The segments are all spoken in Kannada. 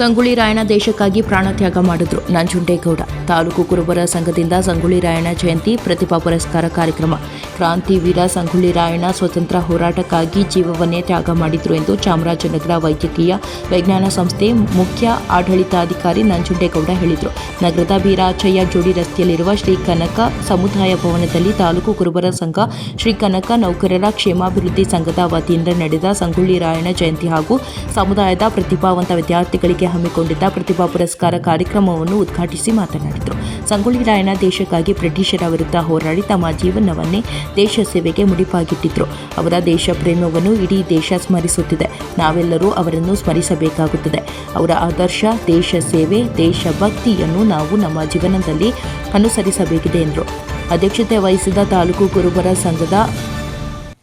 ಸಂಗೊಳ್ಳಿ ರಾಯಣ್ಣ ದೇಶಕ್ಕಾಗಿ ಪ್ರಾಣತ್ಯಾಗ ಮಾಡಿದ್ರು ನಂಜುಂಡೇಗೌಡ. ತಾಲೂಕು ಕುರುಬರ ಸಂಘದಿಂದ ಸಂಗೊಳ್ಳಿ ರಾಯಣ್ಣ ಜಯಂತಿ, ಪ್ರತಿಭಾ ಪುರಸ್ಕಾರ ಕಾರ್ಯಕ್ರಮ. ಕ್ರಾಂತಿವೀರ ಸಂಗೊಳ್ಳಿ ರಾಯಣ್ಣ ಸ್ವತಂತ್ರ ಹೋರಾಟಕ್ಕಾಗಿ ಜೀವವನ್ನೇ ತ್ಯಾಗ ಮಾಡಿದ್ರು ಎಂದು ಚಾಮರಾಜನಗರ ವೈದ್ಯಕೀಯ ವಿಜ್ಞಾನ ಸಂಸ್ಥೆ ಮುಖ್ಯ ಆಡಳಿತಾಧಿಕಾರಿ ನಂಜುಂಡೇಗೌಡ ಹೇಳಿದರು. ನಗರದ ಬೀರಾಚಯ್ಯ ಜೋಡಿ ರಸ್ತೆಯಲ್ಲಿರುವ ಶ್ರೀ ಕನಕ ಸಮುದಾಯ ಭವನದಲ್ಲಿ ತಾಲೂಕು ಕುರುಬರ ಸಂಘ, ಶ್ರೀ ಕನಕ ನೌಕರರ ಕ್ಷೇಮಾಭಿವೃದ್ಧಿ ಸಂಘದ ವತಿಯಿಂದ ನಡೆದ ಸಂಗೊಳ್ಳಿ ರಾಯಣ್ಣ ಜಯಂತಿ ಹಾಗೂ ಸಮುದಾಯದ ಪ್ರತಿಭಾವಂತ ವಿದ್ಯಾರ್ಥಿಗಳಿಗೆ ಹಮ್ಮಿಕೊಂಡಿದ್ದ ಪ್ರತಿಭಾ ಪುರಸ್ಕಾರ ಕಾರ್ಯಕ್ರಮವನ್ನು ಉದ್ಘಾಟಿಸಿ ಮಾತನಾಡಿದರು. ಸಂಗೊಳ್ಳಿ ರಾಯಣ್ಣ ದೇಶಕ್ಕಾಗಿ ಬ್ರಿಟಿಷರ ವಿರುದ್ಧ ಹೋರಾಡಿ ತಮ್ಮ ಜೀವನವನ್ನೇ ದೇಶ ಸೇವೆಗೆ ಮುಡಿಪಾಗಿಟ್ಟಿದ್ರು. ಅವರ ದೇಶ ಪ್ರೇಮವನ್ನು ಇಡೀ ದೇಶ ಸ್ಮರಿಸುತ್ತಿದೆ. ನಾವೆಲ್ಲರೂ ಅವರನ್ನು ಸ್ಮರಿಸಬೇಕಾಗುತ್ತದೆ. ಅವರ ಆದರ್ಶ, ದೇಶ ಸೇವೆ ದೇಶಭಕ್ತಿಯನ್ನು ನಾವು ನಮ್ಮ ಜೀವನದಲ್ಲಿ ಅನುಸರಿಸಬೇಕಿದೆ ಎಂದರು. ಅಧ್ಯಕ್ಷತೆ ವಹಿಸಿದ ತಾಲೂಕು ಕುರುಬರ ಸಂಘದ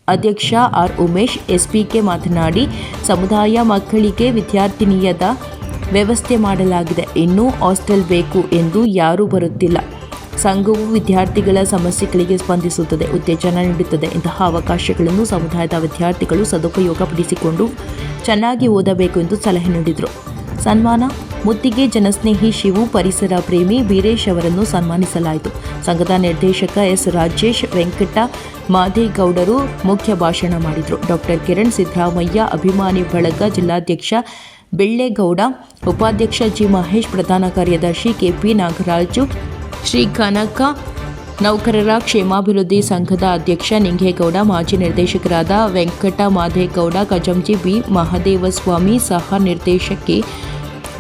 ಅಧ್ಯಕ್ಷ ಆರ್ ಉಮೇಶ್ ಎಸ್ಪಿಕೆ ಮಾತನಾಡಿ, ಸಮುದಾಯ ಮಕ್ಕಳಿಗೆ ವಿದ್ಯಾರ್ಥಿನಿಯದ ವ್ಯವಸ್ಥೆ ಮಾಡಲಾಗಿದೆ. ಇನ್ನೂ ಹಾಸ್ಟೆಲ್ ಬೇಕು ಎಂದು ಯಾರೂ ಬರುತ್ತಿಲ್ಲ. ಸಂಘವು ವಿದ್ಯಾರ್ಥಿಗಳ ಸಮಸ್ಯೆಗಳಿಗೆ ಸ್ಪಂದಿಸುತ್ತದೆ. ಉತ್ತೇಜನ ನೀಡುತ್ತದೆ. ಇಂತಹ ಅವಕಾಶಗಳನ್ನು ಸಮುದಾಯದ ವಿದ್ಯಾರ್ಥಿಗಳು ಸದುಪಯೋಗಪಡಿಸಿಕೊಂಡು ಚೆನ್ನಾಗಿ ಓದಬೇಕು ಎಂದು ಸಲಹೆ ನೀಡಿದರು. ಸನ್ಮಾನ, ಮುತ್ತಿಗೆ ಜನಸ್ನೇಹಿ ಶಿವು ಪರಿಸರ ಪ್ರೇಮಿ ವೀರೇಶ್ ಅವರನ್ನು ಸನ್ಮಾನಿಸಲಾಯಿತು. ಸಂಘದ ನಿರ್ದೇಶಕ ಎಸ್. ರಾಜೇಶ್ ವೆಂಕಟ ಮಾದೇಗೌಡರು ಮುಖ್ಯ ಭಾಷಣ ಮಾಡಿದರು. ಡಾಕ್ಟರ್ ಕಿರಣ್ ಸಿದ್ದರಾಮಯ್ಯ ಅಭಿಮಾನಿ ಬಳಗ ಜಿಲ್ಲಾಧ್ಯಕ್ಷ ಬೆಳ್ಳೆಗೌಡ ಉಪಾಧ್ಯಕ್ಷ ಜಿ ಮಹೇಶ್, ಪ್ರಧಾನ ಕಾರ್ಯದರ್ಶಿ ಕೆಪಿ ನಾಗರಾಜು, ಶ್ರೀ ಕನಕ ನೌಕರರ ಕ್ಷೇಮಾಭಿವೃದ್ಧಿ ಸಂಘದ ಅಧ್ಯಕ್ಷ ನಿಂಗೇಗೌಡ, ಮಾಜಿ ನಿರ್ದೇಶಕರಾದ ವೆಂಕಟ ಮಾದೇಗೌಡ ಕಜಂಜಿ ಬಿ ಮಹದೇವಸ್ವಾಮಿ ಸಹ ನಿರ್ದೇಶಕಿ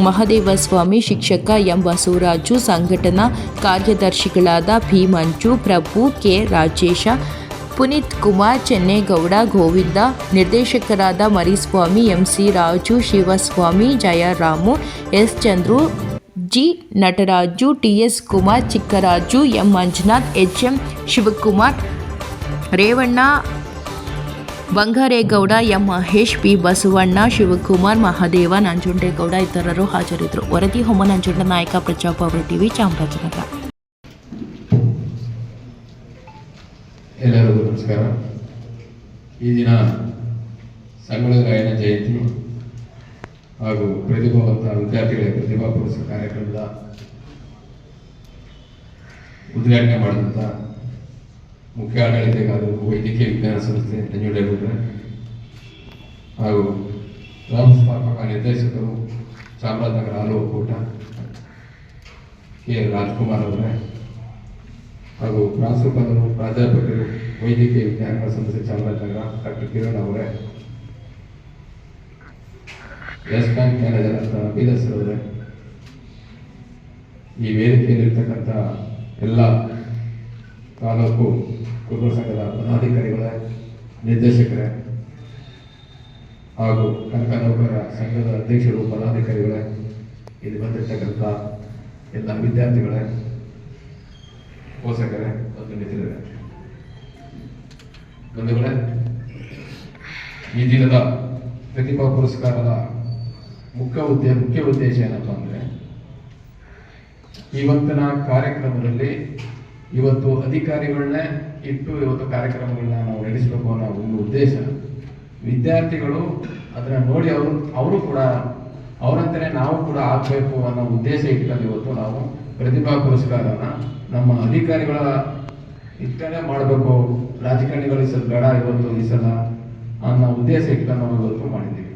ಮಹದೇವಸ್ವಾಮಿ, ಶಿಕ್ಷಕ ಎಂ ಬಸವರಾಜು, ಸಂಘಟನಾ ಕಾರ್ಯದರ್ಶಿಗಳಾದ ಪಿ ಮಂಜು, ಪ್ರಭು ಕೆ ರಾಜೇಶ ಪುನೀತ್ ಕುಮಾರ್ ಚೆನ್ನೇಗೌಡ, ಗೋವಿಂದ, ನಿರ್ದೇಶಕರಾದ Mariswamy, MC Raju, Shivaswamy, Jayaramu, S Chandru, G Nataraju T S Kumar, Chikkaraju, M Manjunath, H M Shivakumar, Revanna, Bangaregowda, M Mahesh, P Basavanna, Shivakumar, Mahadeva, Nanjundegowda ಇತರರು ಹಾಜರಿದ್ದರು. ವರದಿ ಹೊಮ್ಮ ನಂಜುಂಡ ನಾಯಕ ಪ್ರಜಾಪವರ್ ಟಿವಿ, ಚಾಮರಾಜನಗರ. ಎಲ್ಲರಿಗೂ ನಮಸ್ಕಾರ. ಈ ದಿನ ಸಂಗೊಳ್ಳಿ ಜಯಂತಿ ಹಾಗೂ ಪ್ರತಿಭಾವಂತ ವಿದ್ಯಾರ್ಥಿಗಳ ಪ್ರತಿಭಾ ಪುರಸ್ಕಾರ ಕಾರ್ಯಕ್ರಮದ ಉದ್ಘಾಟನೆ ಮಾಡಿದಂಥ ಮುಖ್ಯ ಆಡಳಿತಗಾರರು, ವೈದ್ಯಕೀಯ ವಿಜ್ಞಾನ ಸಂಸ್ಥೆ ನಂಜುಂಡೇಗೌಡರೆ ಹಾಗೂ ವ್ಯವಸ್ಥಾಪಕ ನಿರ್ದೇಶಕರು ಚಾಮರಾಜನಗರ ಹಾಲು ಒಕ್ಕೂಟ ಕೆ. ರಾಜ್ಕುಮಾರ್ ಅವರೇ. ಹಾಗೂ ಪ್ರಾಂಶುಪಾಲರು ಪ್ರಾಧ್ಯಾಪಕರು ವೈದ್ಯಕೀಯ ವಿಜ್ಞಾನಗಳ ಸಂಸ್ಥೆ ಚಾಮರಾಜನಗರ ಡಾಕ್ಟರ್ ಕಿರಣ್ ಅವರೇ ಎಸ್ ಬ್ಯಾಂಕ್ ಮ್ಯಾನೇಜರ್ ಅಂತ ಅಭಿದಾಸ್ ಅವರೇ, ಈ ವೇದಿಕೆಯಲ್ಲಿರ್ತಕ್ಕಂಥ ಎಲ್ಲ ತಾಲೂಕು ಕುಟುಂಬ ಸಂಘದ ಪದಾಧಿಕಾರಿಗಳೇ, ನಿರ್ದೇಶಕರೇ ಹಾಗೂ ಕನಕ ನೌಕರ ಸಂಘದ ಅಧ್ಯಕ್ಷರು, ಪದಾಧಿಕಾರಿಗಳೇ, ಇಲ್ಲಿ ಬಂದಿರತಕ್ಕಂಥ ಎಲ್ಲ ವಿದ್ಯಾರ್ಥಿಗಳೇ ಪೋಷಕರೇ ಮತ್ತು ಮಿತ್ರರೇ ಬಂಧುಗಳೇ ಈ ದಿನದ ಪ್ರತಿಭಾ ಪುರಸ್ಕಾರದ ಮುಖ್ಯ ಉದ್ದೇಶ ಮುಖ್ಯ ಉದ್ದೇಶ ಏನಪ್ಪ ಅಂದರೆ ಇವತ್ತಿನ ಕಾರ್ಯಕ್ರಮದಲ್ಲಿ ಇವತ್ತು ಅಧಿಕಾರಿಗಳನ್ನೇ ಇಟ್ಟು ಇವತ್ತು ಕಾರ್ಯಕ್ರಮಗಳನ್ನ ನಾವು ನಡೆಸಬೇಕು ಅನ್ನೋ ಒಂದು ಉದ್ದೇಶ. ವಿದ್ಯಾರ್ಥಿಗಳು ಅದನ್ನ ನೋಡಿ ಅವರು ಅವರು ಕೂಡ ಅವರಂತೆಯೇ ನಾವು ಕೂಡ ಆಗಬೇಕು ಅನ್ನೋ ಉದ್ದೇಶ ಇಟ್ಕೊಂಡು ಇವತ್ತು ನಾವು ಪ್ರತಿಭಾ ಪುರಸ್ಕಾರನ ನಮ್ಮ ಅಧಿಕಾರಿಗಳ ಇಷ್ಟನೇ ಮಾಡಬೇಕು. ರಾಜಕಾರಣಿಗಳು ಈ ಸಲ ಬೇಡ, ಇವತ್ತು ಈ ಸಲ ಅನ್ನೋ ಉದ್ದೇಶ ಇಟ್ಟು ನಾವು ಇವತ್ತು ಮಾಡಿದ್ದೀವಿ.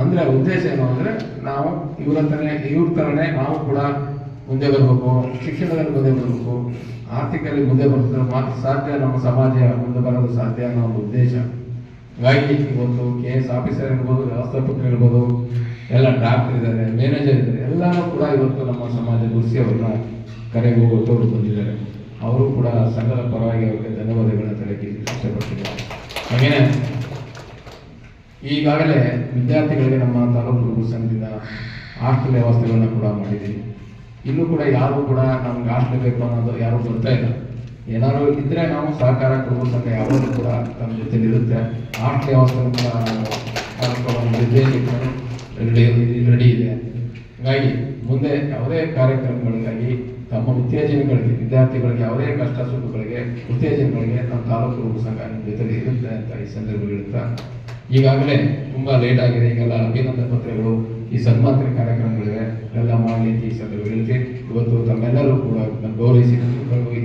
ಅಂದ್ರೆ ಉದ್ದೇಶ ಏನು ಅಂದ್ರೆ ನಾವು ಇವ್ರಂತಾನೆ ಇವ್ರ ತರನೇ ನಾವು ಕೂಡ ಮುಂದೆ ಬರಬೇಕು, ಶಿಕ್ಷಣದಲ್ಲಿ ಮುಂದೆ ಬರಬೇಕು, ಆರ್ಥಿಕದಲ್ಲಿ ಮುಂದೆ ಬರ್ತದೆ ಮಾತ್ರ ಸಾಧ್ಯ ನಮ್ಮ ಸಮಾಜ ಮುಂದೆ ಬರೋದು ಸಾಧ್ಯ ಅನ್ನೋ ಒಂದು ಉದ್ದೇಶ. ಹಾಗಾಗಿ ಇವತ್ತು ಕೆ ಎಸ್ ಆಫೀಸರ್ ಇರ್ಬೋದು, ವ್ಯವಸ್ಥಾಪಕರು ಇರ್ಬೋದು ಎಲ್ಲ ಡಾಕ್ಟರ್ ಇದ್ದಾರೆ ಮ್ಯಾನೇಜರ್ ಇದ್ದಾರೆ ಎಲ್ಲರೂ ಕೂಡ ಇವತ್ತು ನಮ್ಮ ಸಮಾಜ ಗುರುಸಿ ಕರೆಗೆ ಹೋಗೋರು ಬಂದಿದ್ದಾರೆ ಅವರು ಕೂಡ ಸಂಘದ ಪರವಾಗಿ ಅವರಿಗೆ ಧನ್ಯವಾದಗಳನ್ನು ತಲೆಗೆ ಇಷ್ಟಪಡ್ತಿದ್ದಾರೆ. ಹಾಗೇನೆ, ಈಗಾಗಲೇ ವಿದ್ಯಾರ್ಥಿಗಳಿಗೆ ನಮ್ಮ ತಾಲೂಕು ಗುರು ಸಂಘದಿಂದ ಹಾಸ್ಟೆಲ್ ವ್ಯವಸ್ಥೆಗಳನ್ನ ಕೂಡ ಮಾಡಿದ್ದೀವಿ. ಇಲ್ಲೂ ಕೂಡ ಯಾರು ಕೂಡ ನಮ್ಗೆ ಹಾಸ್ಟೆಲ್ ಬೇಕು ಅನ್ನೋದು ಯಾರು ಬರ್ತಾ ಇಲ್ಲ. ಏನಾದ್ರು ಇದ್ರೆ ನಾವು ಸಹಕಾರ ಕೊಡುವ ಸಂಘ ಯಾವಾಗಲೂ ಕೂಡ ನಮ್ಮ ಜೊತೆಲಿರುತ್ತೆ ಹಾಸ್ಟೆಲ್ ವ್ಯವಸ್ಥೆ ಕೂಡ ಕಾರ್ಯಕ್ರಮ ನಿರ್ದೇಶಕರು ರೆಡಿ ರೆಡಿ ಇದೆ ಹಾಗಾಗಿ ಮುಂದೆ ಯಾವುದೇ ಕಾರ್ಯಕ್ರಮಗಳಿಗಾಗಿ ತಮ್ಮ ಉತ್ತೇಜನಗಳಿಗೆ, ವಿದ್ಯಾರ್ಥಿಗಳಿಗೆ ಯಾವುದೇ ಕಷ್ಟ ಸುಖಗಳಿಗೆ ಉತ್ತೇಜನಗಳಿಗೆ ನಮ್ಮ ತಾಲೂಕು ಸಂಘ ಜೊತೆಗೆ ಇರುತ್ತೆ ಅಂತ ಈ ಸಂದರ್ಭ ಹೇಳ್ತಾ ಈಗಾಗಲೇ ತುಂಬ ಲೇಟ್ ಆಗಿದೆ. ಈಗೆಲ್ಲ ಅಭಿನಂದನ ಪತ್ರಗಳು, ಈ ಸನ್ಮಾತ್ರ ಕಾರ್ಯಕ್ರಮಗಳಿವೆ. ಎಲ್ಲ ಅಂತ ಈ ಸಂದರ್ಭಗಳಲ್ಲಿ ಇವತ್ತು ತಮ್ಮೆಲ್ಲರೂ ಕೂಡ ಗೌರವಿಸಿ,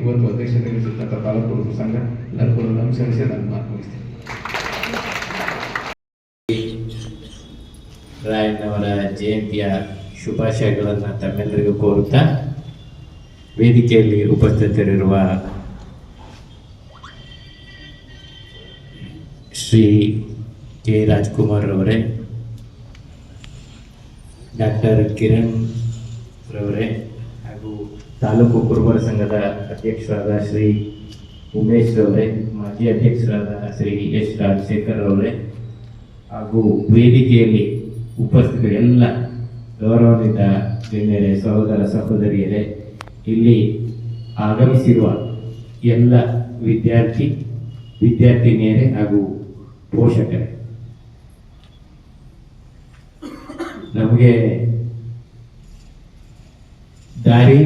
ಇವತ್ತು ಅಧ್ಯಕ್ಷತೆ ವಹಿಸಿರ್ತಕ್ಕಂಥ ತಾಲೂಕು ಸಂಘ ಎಲ್ಲರೂ ಕೂಡ ನಮಸ್ಕರಿಸಿ ನನ್ನ ಮಾತು ಮುಗಿಸ್ತೀನಿ ರಾಯಣ್ಣವರ ಜಯಂತಿಯ ಶುಭಾಶಯಗಳನ್ನು ತಮ್ಮೆಲ್ಲರಿಗೂ ಕೋರುತ್ತಾ ವೇದಿಕೆಯಲ್ಲಿ ಉಪಸ್ಥಿತರಿರುವ ಶ್ರೀ ಕೆ ರಾಜ್ಕುಮಾರ್ ಅವರೇ ಡಾಕ್ಟರ್ ಕಿರಣ್ ರವರೇ ಹಾಗೂ ತಾಲೂಕು ಕುರುಬರ ಸಂಘದ ಅಧ್ಯಕ್ಷರಾದ ಶ್ರೀ ಉಮೇಶ್ ರವರೇ, ಮಾಜಿ ಅಧ್ಯಕ್ಷರಾದ ಶ್ರೀ ಎಸ್ ರಾಜಶೇಖರ್ ರವರೇ ಹಾಗೂ ವೇದಿಕೆಯಲ್ಲಿ ಉಪಸ್ಥಿತ ಎಲ್ಲ ಗೌರವಾನ್ವಿತ ಗಣ್ಯರೇ ಸಹೋದರ ಸಹೋದರಿಯರೇ, ಇಲ್ಲಿ ಆಗಮಿಸಿರುವ ಎಲ್ಲ ವಿದ್ಯಾರ್ಥಿ, ವಿದ್ಯಾರ್ಥಿನಿಯರೇ ಹಾಗೂ ಪೋಷಕರೇ. ನಮಗೆ ದಾರಿ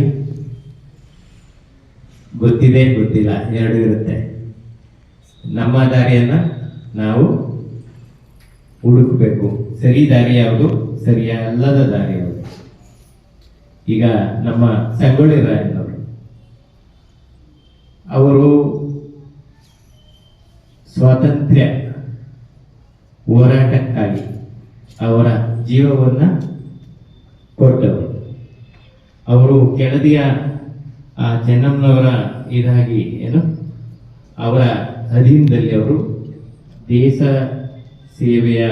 ಗೊತ್ತಿದೆ, ಗೊತ್ತಿಲ್ಲ, ಎರಡು ಇರುತ್ತೆ. ನಮ್ಮ ದಾರಿಯನ್ನ ನಾವು ಹುಡುಕಬೇಕು. ಸರಿ ದಾರಿ ಯಾವುದು? ಸರಿಯಲ್ಲದ ದಾರಿ ಯಾವುದು? ಈಗ ನಮ್ಮ ಸಂಗೊಳ್ಳಿ ರಾಯಣ್ಣವರು. ಅವರು ಸ್ವಾತಂತ್ರ್ಯ ಹೋರಾಟಕ್ಕಾಗಿ ಅವರ ಜೀವವನ್ನ ಕೊಟ್ಟವರು. ಅವರು ಕೆಳದಿಯ ಆ ಚೆನ್ನಮ್ಮನವರ ಇದಾಗಿ ಏನು? ಅವರ ಅಧೀನದಲ್ಲಿ ಅವರು ದೇಶ ಸೇವೆಯ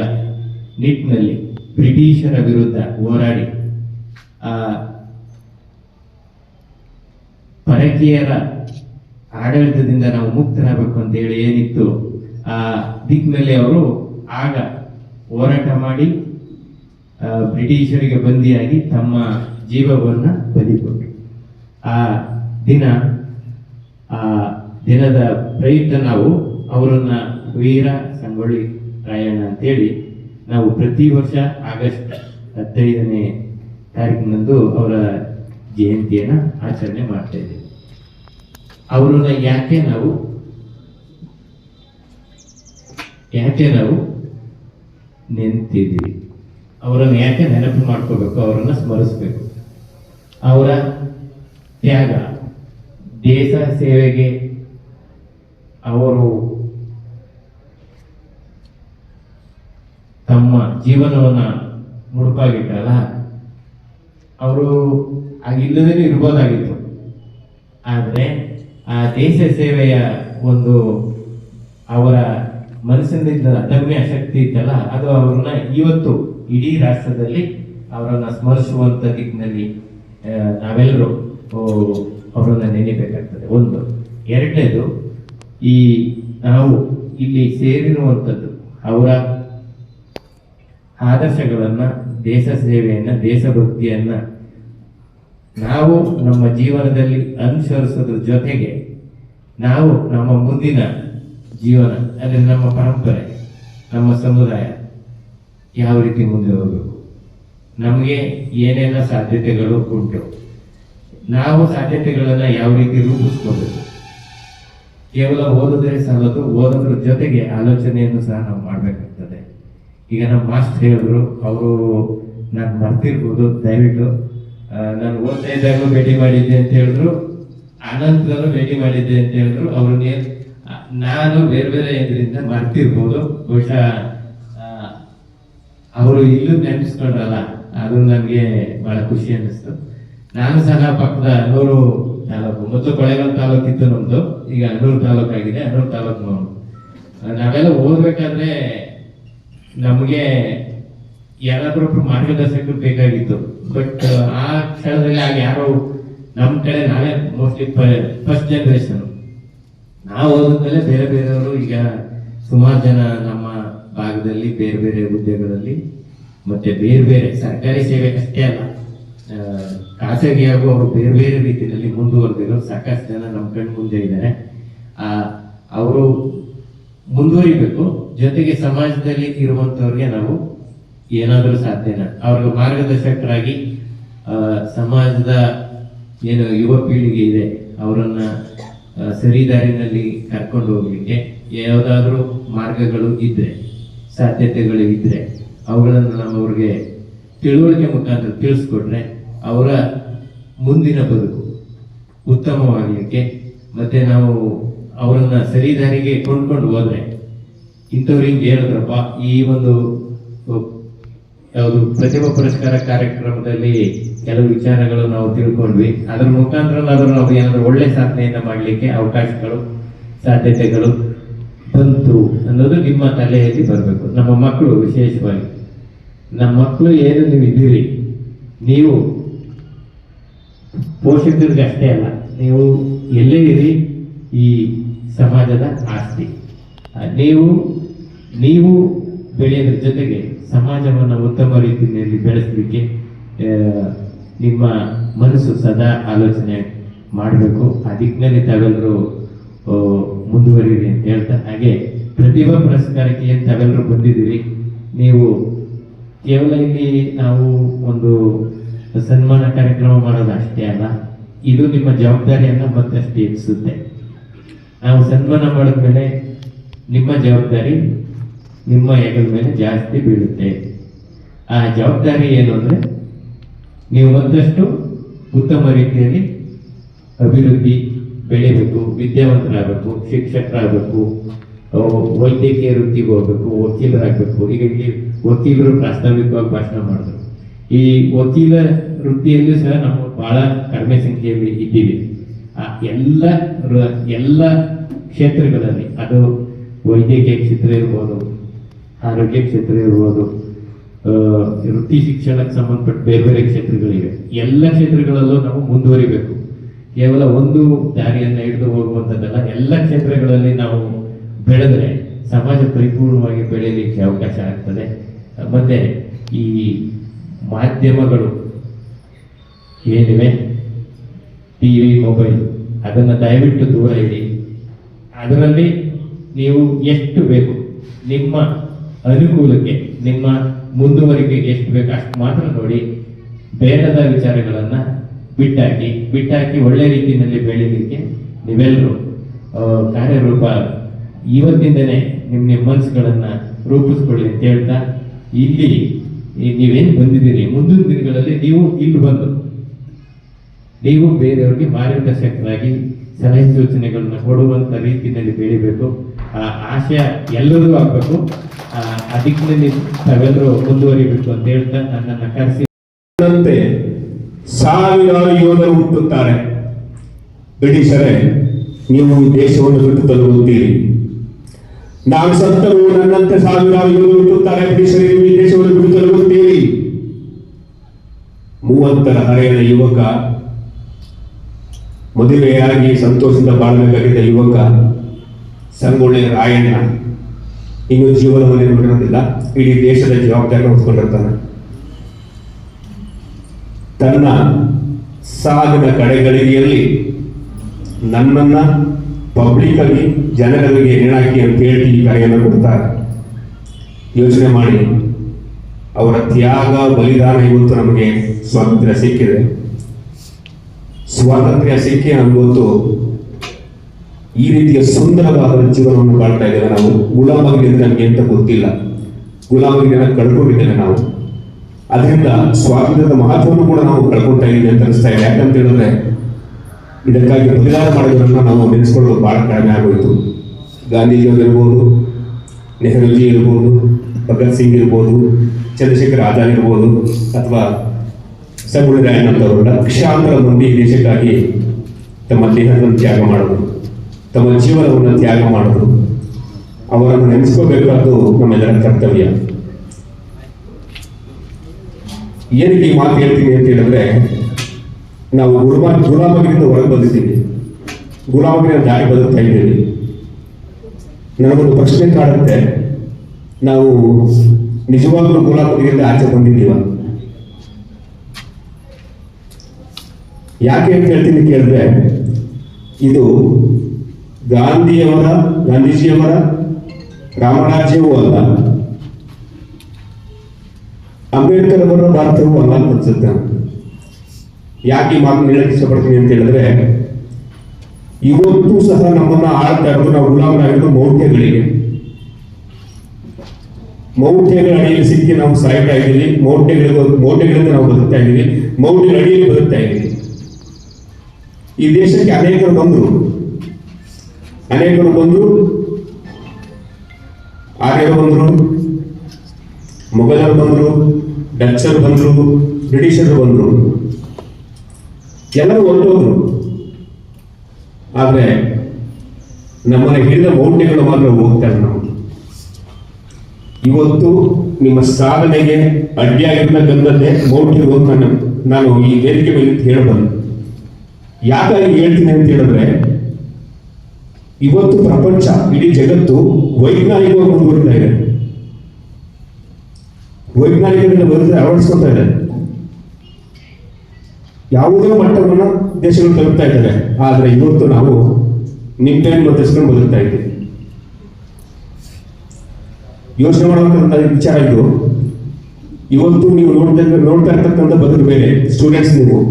ನಿಟ್ಟಿನಲ್ಲಿ ಬ್ರಿಟಿಷರ ವಿರುದ್ಧ ಹೋರಾಡಿ ಪರಕೀಯರ ಆಡಳಿತದಿಂದ ನಾವು ಮುಕ್ತರಾಗಬೇಕು ಅಂತ ಹೇಳಿ ಏನಿತ್ತು, ಆ, ದಿಕ್ಕಿನಲ್ಲಿ ಅವರು ಆಗ ಹೋರಾಟ ಮಾಡಿ ಬ್ರಿಟಿಷರಿಗೆ ಬಂದಿಯಾಗಿ ತಮ್ಮ ಜೀವವನ್ನು ಬದಿಕೊಟ್ರು ಆ ದಿನ, ಆ ದಿನದ ಪ್ರಯುಕ್ತ ನಾವು ಅವರನ್ನ ವೀರ ಸಂಗೊಳ್ಳಿ ರಾಯಣ್ಣ ಅಂತೇಳಿ ನಾವು ಪ್ರತಿ ವರ್ಷ ಆಗಸ್ಟ್ ಹದಿನೈದನೇ ತಾರೀಕಿನಂದು ಅವರ ಜಯಂತಿಯನ್ನ ಆಚರಣೆ ಮಾಡ್ತಾ ಇದ್ದೇವೆ. ಅವರನ್ನ ಯಾಕೆ ನಾವು ಯಾಕೆ ನಾವು ನೆನ್ತಿದ್ದೀವಿ? ಅವರನ್ನು ಯಾಕೆ ನೆನಪು ಮಾಡ್ಕೋಬೇಕು? ಅವರನ್ನ ಸ್ಮರಿಸ್ಬೇಕು. ಅವರ ತ್ಯಾಗ, ದೇಶ ಸೇವೆಗೆ ಅವರು ತಮ್ಮ ಜೀವನವನ್ನ ಮುಡುಪಾಗಿಟ್ಟಲ್ಲ? ಅವರು ಆಗಿಲ್ಲದೇ ಇರ್ಬೋದಾಗಿತ್ತು. ಆದರೆ ಆ ದೇಶ ಸೇವೆಯ ಒಂದು ಅವರ ಮನಸ್ಸಿನಿಂದ ಅದಮ್ಯ ಶಕ್ತಿ ಇತ್ತಲ್ಲ, ಅದು ಅವ್ರನ್ನ ಇವತ್ತು ಇಡೀ ರಾಷ್ಟ್ರದಲ್ಲಿ ಅವರನ್ನು ಸ್ಮರಿಸುವಂತ ದಿಕ್ಕಿನಲ್ಲಿ ನಾವೆಲ್ಲರೂ ಅವರನ್ನು ನೆನೆಬೇಕಾಗ್ತದೆ ಒಂದು. ಎರಡನೇದು, ಈ ನಾವು ಇಲ್ಲಿ ಸೇರಿರುವಂಥದ್ದು ಅವರ ಆದರ್ಶಗಳನ್ನ, ದೇಶ ಸೇವೆಯನ್ನು, ದೇಶಭಕ್ತಿಯನ್ನ ನಾವು ನಮ್ಮ ಜೀವನದಲ್ಲಿ ಅನುಸರಿಸೋದ್ರ ಜೊತೆಗೆ ನಾವು ನಮ್ಮ ಮುಂದಿನ ಜೀವನ, ಅಂದರೆ ನಮ್ಮ ಪರಂಪರೆ, ನಮ್ಮ ಸಮುದಾಯ ಯಾವ ರೀತಿ ಮುಂದೆ ಹೋಗಬೇಕು? ನಮಗೆ ಏನೆಲ್ಲ ಸಾಧ್ಯತೆಗಳು ಉಂಟು? ನಾವು ಸಾಧ್ಯತೆಗಳನ್ನು ಯಾವ ರೀತಿ ರೂಪಿಸ್ಕೋಬೇಕು? ಕೇವಲ ಓದಿದ್ರೆ ಸಾಲದು, ಓದೋದ್ರ ಜೊತೆಗೆ ಆಲೋಚನೆಯನ್ನು ಸಹ ನಾವು ಮಾಡಬೇಕಾಗ್ತದೆ. ಈಗ ನಮ್ಮ ಮಾಸ್ಟರ್ ಹೇಳಿದ್ರು, ಅವರು ನಾನು ಮರ್ತಿರ್ಬೋದು ದಯವಿಟ್ಟು ನಾನು ಓದ್ತಾ ಇದ್ದಾಗ ಭೇಟಿ ಮಾಡಿದ್ದೆ ಅಂತ ಹೇಳಿದ್ರು. ಅನಂತರಲ್ಲೂ ಭೇಟಿ ಮಾಡಿದ್ದೆ ಅಂತ ಹೇಳಿದ್ರು. ಅವ್ರಿಗೆ ನಾನು ಬೇರೆ ಬೇರೆ ಇದರಿಂದ ಮರ್ತಿರ್ಬೋದು ಬಹುಶಃ ಅವರು ಇಲ್ಲೂ ನೆನೆಸ್ಕೊಂಡ್ರಲ್ಲ, ಅದು ನನಗೆ ಬಹಳ ಖುಷಿ ಅನ್ನಿಸ್ತು. ನಾನು ಸಹ ಪಕ್ಕದ ಅನೂರು ತಾಲೂಕು, ಮೊದಲು ಕೊಳೆಗಾಲ ತಾಲೂಕು ಇತ್ತು ನಮ್ಮದು ಈಗ ಅನ್ನೂರು ತಾಲೂಕಾಗಿದೆ ಅನ್ನೂರು ತಾಲೂಕು ನಾವು ನಾವೆಲ್ಲ ಓದ್ಬೇಕಾದ್ರೆ ನಮಗೆ ಯಾರಾದ್ರೂ ಒಬ್ರು ಮಾರ್ಗದರ್ಶಕರು ಬೇಕಾಗಿತ್ತು ಬಟ್ ಆ ಸ್ಥಳದಲ್ಲಿ ಆಗ ಯಾರೋ ನಮ್ಮ ಕಡೆ ನಾವೇ ಮೋಸ್ಟ್ಲಿ ಫಸ್ಟ್ ಜನರೇಷನ್ ನಾವು ಓದಿದ್ಮೇಲೆ ಬೇರೆ ಬೇರೆಯವರು ಈಗ ಸುಮಾರು ಜನ ನಮ್ಮ ಭಾಗದಲ್ಲಿ ಬೇರೆ ಬೇರೆ ಹುದ್ದೆಗಳಲ್ಲಿ ಮತ್ತೆ ಬೇರೆ ಬೇರೆ ಸರ್ಕಾರಿ ಸೇವೆ ಅಷ್ಟೇ ಅಲ್ಲ. ಖಾಸಗಿಯಾಗೂ ಅವರು ಬೇರೆ ಬೇರೆ ರೀತಿಯಲ್ಲಿ ಮುಂದುವರೆದಿರೋ ಸಾಕಷ್ಟು ಜನ ನಮ್ಮ ಕಣ್ಣು ಮುಂದೆ ಇದ್ದಾರೆ ಅವರು ಮುಂದುವರಿಬೇಕು. ಜೊತೆಗೆ ಸಮಾಜದಲ್ಲಿ ಇರುವಂತವ್ರಿಗೆ ನಾವು ಏನಾದರೂ ಸಾಧ್ಯನ? ಅವ್ರಿಗೆ ಮಾರ್ಗದರ್ಶಕರಾಗಿ ಸಮಾಜದ ಏನು ಯುವ ಪೀಳಿಗೆ ಇದೆ, ಅವರನ್ನ ಸರಿದಾರಿನಲ್ಲಿ ಸರಿ ದಾರಿನಲ್ಲಿ ಕರ್ಕೊಂಡು ಹೋಗ್ಲಿಕ್ಕೆ ಯಾವುದಾದ್ರೂ ಮಾರ್ಗಗಳು ಇದ್ರೆ, ಸಾಧ್ಯತೆಗಳು ಇದ್ರೆ, ಅವುಗಳನ್ನು ನಾವು ಅವ್ರಿಗೆ ತಿಳುವಳಿಕೆ ಮುಖಾಂತರ ತಿಳಿಸ್ಕೊಟ್ರೆ ಅವರ ಮುಂದಿನ ಬದುಕು ಉತ್ತಮವಾಗಲಿಕ್ಕೆ ಮತ್ತೆ ನಾವು ಅವರನ್ನ ಸರಿದಾರಿಗೆ ಕೊಂಡ್ಕೊಂಡು ಹೋದ್ರೆ ಇಂಥವ್ರು ಹಿಂಗೆ ಹೇಳಿದ್ರಪ್ಪ, ಈ ಒಂದು ಯಾವುದು ಪ್ರತಿಭಾ ಪುರಸ್ಕಾರ ಕಾರ್ಯಕ್ರಮದಲ್ಲಿ ಕೆಲವು ವಿಚಾರಗಳು ನಾವು ತಿಳ್ಕೊಂಡ್ವಿ. ಅದರ ಮುಖಾಂತರ ನಾವು ಏನಾದರೂ ಒಳ್ಳೆ ಸಾಧನೆಯನ್ನ ಮಾಡಲಿಕ್ಕೆ ಅವಕಾಶಗಳು, ಸಾಧ್ಯತೆಗಳು ಬಂತು ಅನ್ನೋದು ನಿಮ್ಮ ತಲೆಯಲ್ಲಿ ಬರಬೇಕು. ನಮ್ಮ ಮಕ್ಕಳು ವಿಶೇಷವಾಗಿ. ನಮ್ಮ ಮಕ್ಕಳು ಏನು ನೀವು ಇದ್ದೀರಿ, ನೀವು ಪೋಷಕರಿಗೆ ಅಷ್ಟೇ ಅಲ್ಲ, ನೀವು ಎಲ್ಲೇ ಇರಿ, ಈ ಸಮಾಜದ ಆಸ್ತಿ. ನೀವು ನೀವು ಬೆಳೆಯೋದ್ರ ಜೊತೆಗೆ ಸಮಾಜವನ್ನು ಉತ್ತಮ ರೀತಿಯಲ್ಲಿ ಬೆಳೆಸಲಿಕ್ಕೆ ನಿಮ್ಮ ಮನಸ್ಸು ಸದಾ ಆಲೋಚನೆ ಮಾಡಬೇಕು. ಆ ದಿಕ್ಕಿನಲ್ಲಿ ತಾವೆಲ್ಲರೂ ಮುಂದುವರಿಯಿರಿ ಅಂತ ಹೇಳ್ತಾ, ಹಾಗೆ ಪ್ರತಿಭಾ ಪುರಸ್ಕಾರಕ್ಕೆ ಏನು ತಾವೆಲ್ಲರೂ ಬಂದಿದ್ದೀರಿ? ನೀವು ಕೇವಲ ಇಲ್ಲಿ ನಾವು ಒಂದು ಸನ್ಮಾನ ಕಾರ್ಯಕ್ರಮ ಮಾಡೋದು ಅಷ್ಟೇ ಅಲ್ಲ, ಇದು ನಿಮ್ಮ ಜವಾಬ್ದಾರಿಯನ್ನು ಮತ್ತಷ್ಟು ಹೆಚ್ಚಿಸುತ್ತೆ. ನಾವು ಸನ್ಮಾನ ಮಾಡಿದ್ಮೇಲೆ ನಿಮ್ಮ ಜವಾಬ್ದಾರಿ ನಿಮ್ಮ ಹೆಗಲ ಮೇಲೆ ಜಾಸ್ತಿ ಬೀಳುತ್ತೆ. ಆ ಜವಾಬ್ದಾರಿ ಏನು ಅಂದರೆ ನೀವು ಒಂದಷ್ಟು ಉತ್ತಮ ರೀತಿಯಲ್ಲಿ ಅಭಿವೃದ್ಧಿ ಬೆಳಿಬೇಕು, ವಿದ್ಯಾವಂತರಾಗಬೇಕು, ಶಿಕ್ಷಕರಾಗಬೇಕು ವೈದ್ಯಕೀಯ ವೃತ್ತಿಗೆ ಹೋಗ್ಬೇಕು, ವಕೀಲರಾಗಬೇಕು. ಈಗ ಇಲ್ಲಿ ವಕೀಲರು ಪ್ರಾಸ್ತಾವಿಕವಾಗಿ ಭಾಷಣ ಮಾಡಿದ್ರು. ಈ ವಕೀಲ ವೃತ್ತಿಯಲ್ಲೂ ಸಹ ನಾವು ಬಹಳ ಕಡಿಮೆ ಸಂಖ್ಯೆಯಲ್ಲಿ ಇದ್ದೀವಿ. ಎಲ್ಲ ಎಲ್ಲ ಕ್ಷೇತ್ರಗಳಲ್ಲಿ, ಅದು ವೈದ್ಯಕೀಯ ಕ್ಷೇತ್ರ ಇರ್ಬೋದು, ಆರೋಗ್ಯ ಕ್ಷೇತ್ರ ಇರ್ಬೋದು ವೃತ್ತಿ ಶಿಕ್ಷಣಕ್ಕೆ ಸಂಬಂಧಪಟ್ಟ ಬೇರೆ ಬೇರೆ ಕ್ಷೇತ್ರಗಳಿವೆ. ಎಲ್ಲ ಕ್ಷೇತ್ರಗಳಲ್ಲೂ ನಾವು ಮುಂದುವರಿಬೇಕು. ಕೇವಲ ಒಂದು ದಾರಿಯನ್ನು ಹಿಡಿದು ಹೋಗುವಂಥದ್ದಲ್ಲ, ಎಲ್ಲ ಕ್ಷೇತ್ರಗಳಲ್ಲಿ ನಾವು ಬೆಳೆದ್ರೆ ಸಮಾಜ ಪರಿಪೂರ್ಣವಾಗಿ ಬೆಳೆಯಲಿಕ್ಕೆ ಅವಕಾಶ ಆಗ್ತದೆ. ಮತ್ತೆ ಈ ಮಾಧ್ಯಮಗಳು ಏನಿವೆ? TV, mobile. ಅದನ್ನು ದಯವಿಟ್ಟು ದೂರ ಇಡಿ. ಅದರಲ್ಲಿ ನೀವು ಎಷ್ಟು ಬೇಕು, ನಿಮ್ಮ ಅನುಕೂಲಕ್ಕೆ, ನಿಮ್ಮ ಮುಂದುವರಿಕೆ ಎಷ್ಟು ಬೇಕು ಅಷ್ಟು ಮಾತ್ರ ನೋಡಿ, ಬೇಡದ ವಿಚಾರಗಳನ್ನ ಬಿಟ್ಟಾಕಿ ಬಿಟ್ಟಾಕಿ ಒಳ್ಳೆ ರೀತಿಯಲ್ಲಿ ಬೆಳೀಲಿಕ್ಕೆ ನೀವೆಲ್ಲರೂ ಕಾರ್ಯರೂಪ ಇವತ್ತಿಂದನೇ ನಿಮ್ಮ ನಿಮ್ಮ ಮನಸ್ಸುಗಳನ್ನ ರೂಪಿಸ್ಕೊಳ್ಳಿ ಅಂತ ಹೇಳ್ತಾ, ಇಲ್ಲಿ ನೀವೇನು ಬಂದಿದ್ದೀರಿ? ಮುಂದಿನ ದಿನಗಳಲ್ಲಿ ನೀವು ಇಲ್ಲಿ ಬಂದು ನೀವು ಬೇರೆಯವರಿಗೆ ಮಾರ್ಗದರ್ಶಕರಾಗಿ ಸಲಹೆ ಸೂಚನೆಗಳನ್ನ ಕೊಡುವಂಥ ರೀತಿಯಲ್ಲಿ ಬೆಳಿಬೇಕು. ಆಶಯ ಎಲ್ಲರಿಗೂ ಆಗಬೇಕು. ಆ ದಿಕ್ಕಿನಲ್ಲಿ ತಾವೆಲ್ಲರೂ ಮುಂದುವರಿಬೇಕು ಅಂತ ಹೇಳ್ತಾ ನನ್ನನ್ನು ಕರೆಸಿ. ಸಾವಿರಾರು ಯೋಧರು ಹುಟ್ಟುತ್ತಾರೆ. ಬ್ರಿಟಿಷರೇ, ನೀವು ದೇಶವನ್ನು ಬಿಟ್ಟು ತಲುಪುತ್ತೀರಿ. ನಾನು ಸತ್ತರು ನನ್ನಂತೆ ಸಾವಿರಾರು ಯೋಧರು ಹುಟ್ಟುತ್ತಾರೆ. ಬ್ರಿಟಿಷರೇ, ನೀವು ಈ ದೇಶವನ್ನು ಬಿಟ್ಟು ತಲುಪುತ್ತೀರಿ. ಮೂವತ್ತರ ಹರೆಯದ ಯುವಕ ಮದುವೆಯಾಗಿ ಸಂತೋಷದಿಂದ ಬಾಳಬೇಕಾಗಿದ್ದ ಯುವಕ ಸಂಗೊಳ್ಳಿ ರಾಯಣ್ಣ, ಇನ್ನು ಜೀವನವನ್ನು ಬಿಟ್ಟಿರೋದಿಲ್ಲ ಇಡೀ ದೇಶದ ಜವಾಬ್ದಾರಿ ಹೊತ್ಕೊಂಡಿರ್ತಾನೆ. ತನ್ನ ಸಾಗದ ಕಡೆಗಳಿಗೆಯಲ್ಲಿ ನನ್ನನ್ನ ಪಬ್ಲಿಕ್ ಆಗಿ ಜನಗಳಿಗೆ ಏನಾಕಿ ಅಂತ ಹೇಳಿ ಈ ಕರೆಯನ್ನು ಕೊಡ್ತಾರೆ. ಯೋಚನೆ ಮಾಡಿ. ಅವರ ತ್ಯಾಗ, ಬಲಿದಾನ ಇವತ್ತು ನಮಗೆ ಸ್ವಾತಂತ್ರ್ಯ ಸಿಕ್ಕಿದೆ. ಸ್ವಾತಂತ್ರ್ಯ ಸಿಕ್ಕಿ ನಮಗೊತ್ತು ಈ ರೀತಿಯ ಸುಂದರವಾದ ಜೀವನವನ್ನು ಬಾಳ್ತಾ ಇದ್ದೇವೆ ನಾವು ಗುಲಾಮಗಿರಿ ನಮಗೆ ಅಂತ ಗೊತ್ತಿಲ್ಲ. ಗುಲಾಮಗಿರಿಯನ್ನು ಕಳ್ಕೊಂಡಿದ್ದೇವೆ ನಾವು. ಅದರಿಂದ ಸ್ವಾತಂತ್ರ್ಯದ ಮಹತ್ವವನ್ನು ಕೂಡ ನಾವು ಕಳ್ಕೊಳ್ತಾ ಇದ್ದೀವಿ ಅಂತ ಅನಿಸ್ತಾ ಇದೆ. ಯಾಕಂತ ಹೇಳಿದ್ರೆ ಇದಕ್ಕಾಗಿ ಬಲಿದಾನ ಮಾಡಿದವರನ್ನ ನಾವು ನೆನೆಸ್ಕೊಳ್ಳೋದು ಬಹಳ ಕಡಿಮೆ ಆಗೋಯ್ತು. ಗಾಂಧೀಜಿಯವರು ಇರ್ಬೋದು, ನೆಹರೂಜಿ ಇರ್ಬೋದು, ಭಗತ್ ಸಿಂಗ್ ಇರ್ಬೋದು, ಚಂದ್ರಶೇಖರ್ ಆಜಾದ್ ಇರ್ಬೋದು, ಅಥವಾ ರಾಯಣ್ಣನವರು ಲಕ್ಷಾಂತರ ಮಂದಿ ದೇಶಕ್ಕಾಗಿ ತಮ್ಮ ದೇಹವನ್ನು ತ್ಯಾಗ ಮಾಡಿದ್ರು ತಮ್ಮ ಜೀವನವನ್ನು ತ್ಯಾಗ ಮಾಡಿದ್ರು ಅವರನ್ನು ನೆನೆಸ್ಕೋಬೇಕಾದ್ದು ನಮ್ಮೆಲ್ಲರ ಕರ್ತವ್ಯ. ಏನಕ್ಕೆ ಈ ಮಾತು ಹೇಳ್ತೀನಿ ಅಂತ ಹೇಳಿದ್ರೆ, ನಾವು ಗುರುಮ ಗುಲಾಮಗಿರಿಂದ ಹೊರಗೆ ಬಂದಿದ್ದೀವಿ. ಗುಲಾಮಗಿರಿಯ ದಾರಿ ಬದುಕ್ತಾ ಇದ್ದೀವಿ. ನನಗೊಂದು ಪ್ರಶ್ನೆ ಕಾಡುತ್ತೆ. ನಾವು ನಿಜವಾಗ್ಲೂ ಗುಲಾಮಗಿರಿಯಿಂದ ಆಚೆ ಬಂದಿದ್ದೀವ? ಯಾಕೆ ಅಂತ ಹೇಳ್ತೀನಿ ಕೇಳಿದ್ರೆ, ಇದು ಗಾಂಧಿಯವರ, ಗಾಂಧೀಜಿಯವರ, ರಾಮರಾಜ್ಯವೂ ಅಲ್ಲ. ಅಂಬೇಡ್ಕರ್ ಅವರ ಭಾರತವೂ ಅಲ್ಲ ಅಂತ ಅನ್ಸುತ್ತೆ. ಯಾಕೆ ಈ ಮಾತನ್ನು ಹೇಳಕ್ಕೆ ಇಷ್ಟಪಡ್ತೀನಿ ಅಂತ ಹೇಳಿದ್ರೆ, ಇವತ್ತು ಸಹ ನಮ್ಮನ್ನ ಆಳ್ತಾ ಇರೋದು ನಾವು ಗುಲಾಮರಾಗಿರೋದು ಮೌಢ್ಯಗಳಿಗೆ. ಮೌಢ್ಯಗಳ ಅಡಿಯಲ್ಲಿ ಸಿಕ್ಕಿ ನಾವು ಸಾಯ್ತಾ ಇದ್ದೀವಿ, ಮೌಢ್ಯಗಳಿಗೂ ಮೌಢ್ಯಗಳಿಂದ ನಾವು ಬದುಕ್ತಾ ಇದ್ದೀವಿ, ಮೌಢ್ಯಗಳ ಅಡಿಯಲ್ಲಿ ಬದುಕ್ತಾ ಇದ್ದೀವಿ. ಈ ದೇಶಕ್ಕೆ ಅನೇಕರು ಬಂದರು. ಅನೇಕರು ಬಂದರು. ಆರ್ಯರು ಬಂದರು, ಮೊಘಲರು ಬಂದರು, ಡಚ್ಚರು ಬಂದರು, ಬ್ರಿಟಿಷರು ಬಂದರು. ಎಲ್ಲರೂ ಹೊರಟೋದ್ರು ಆದರೆ ನಮ್ಮನ್ನು ಹಿಡಿದ ಮೌಢ್ಯಗಳು ಮಾತ್ರ ಹೋಗ್ತಾರೆ ನಾವು. ಇವತ್ತು ನಿಮ್ಮ ಸಾಧನೆಗೆ ಅಡ್ಡಿಯಾಗಿರ್ತಕ್ಕಂಥದ್ದೇ ಅಂತ ನಾನು ನಾನು ಈ ವೇದಿಕೆ ಮೇಲೆ ಹೇಳಬಲ್ಲೆ. ಯಾಕಾಗಿ ಹೇಳ್ತೀನಿ ಅಂತ ಹೇಳಿದ್ರೆ, ಇವತ್ತು ಪ್ರಪಂಚ, ಇಡೀ ಜಗತ್ತು ವೈಜ್ಞಾನಿಕವಾಗಿ ಮುಂದುವರಿತಾ ಇದೆ. ವೈಜ್ಞಾನಿಕರಿಂದ ಬದುಕಿದ್ರೆ ಅಳವಡಿಸ್ಕೊತಾ ಇದೆ. ಯಾವುದೇ ಮಟ್ಟವನ್ನು ದೇಶಗಳು ತಲುಪ್ತಾ ಇದ್ದಾರೆ. ಆದರೆ ಇವತ್ತು ನಾವು ನಿಂಬೆಹಣ್ಣು ಬದಲಿಸ್ಕೊಂಡು ಬದುಕ್ತಾ ಇದ್ದೀವಿ. ಯೋಚನೆ ಮಾಡುವಂತ ವಿಚಾರ ಇದು. ಇವತ್ತು ನೀವು ನೋಡ್ತಾ ನೋಡ್ತಾ ಇರ್ತಕ್ಕಂಥ ಬದುಕು ಬೇರೆ ಸ್ಟೂಡೆಂಟ್ಸ್ ನೀವು.